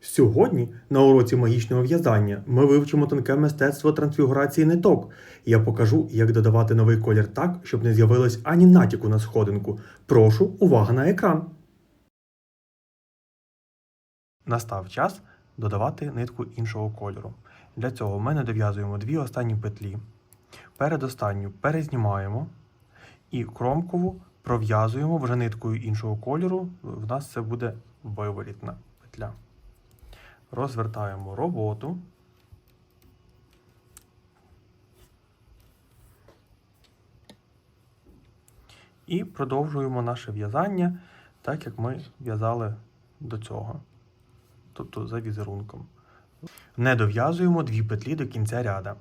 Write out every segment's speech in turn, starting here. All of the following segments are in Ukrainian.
Сьогодні на уроці магічного в'язання ми вивчимо тонке мистецтво трансфігурації ниток. Я покажу, як додавати новий колір так, щоб не з'явилось ані натяку на сходинку. Прошу, увага на екран. Настав час додавати нитку іншого кольору. Для цього ми не дов'язуємо дві останні петлі. Передостанню перезнімаємо і кромкову пров'язуємо вже ниткою іншого кольору. В нас це буде виворітна петля. Розвертаємо роботу. І продовжуємо наше в'язання так, як ми в'язали до цього. Тобто за візерунком. Не дов'язуємо дві петлі до кінця ряда.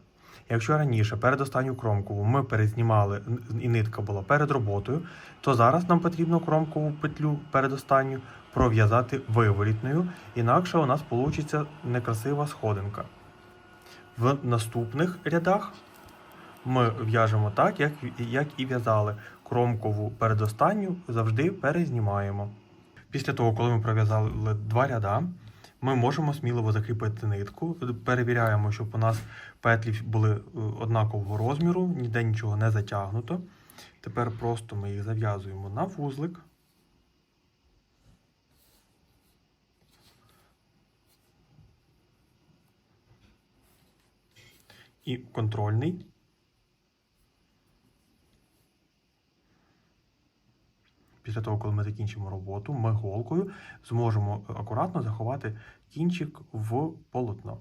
Якщо раніше передостанню кромкову ми перезнімали і нитка була перед роботою, то зараз нам потрібно кромкову петлю передостанню пров'язати виворітною, інакше у нас вийде некрасива сходинка. В наступних рядах ми в'яжемо так, як, як і в'язали. Кромкову передостанню завжди перезнімаємо. Після того, коли ми пров'язали два ряда, ми можемо сміливо закріпити нитку. Перевіряємо, щоб у нас петлі були е, однакового розміру, ніде нічого не затягнуто. Тепер просто ми їх зав'язуємо на вузлик. І контрольний. Після того, коли ми закінчимо роботу, ми голкою зможемо акуратно заховати кінчик в полотно.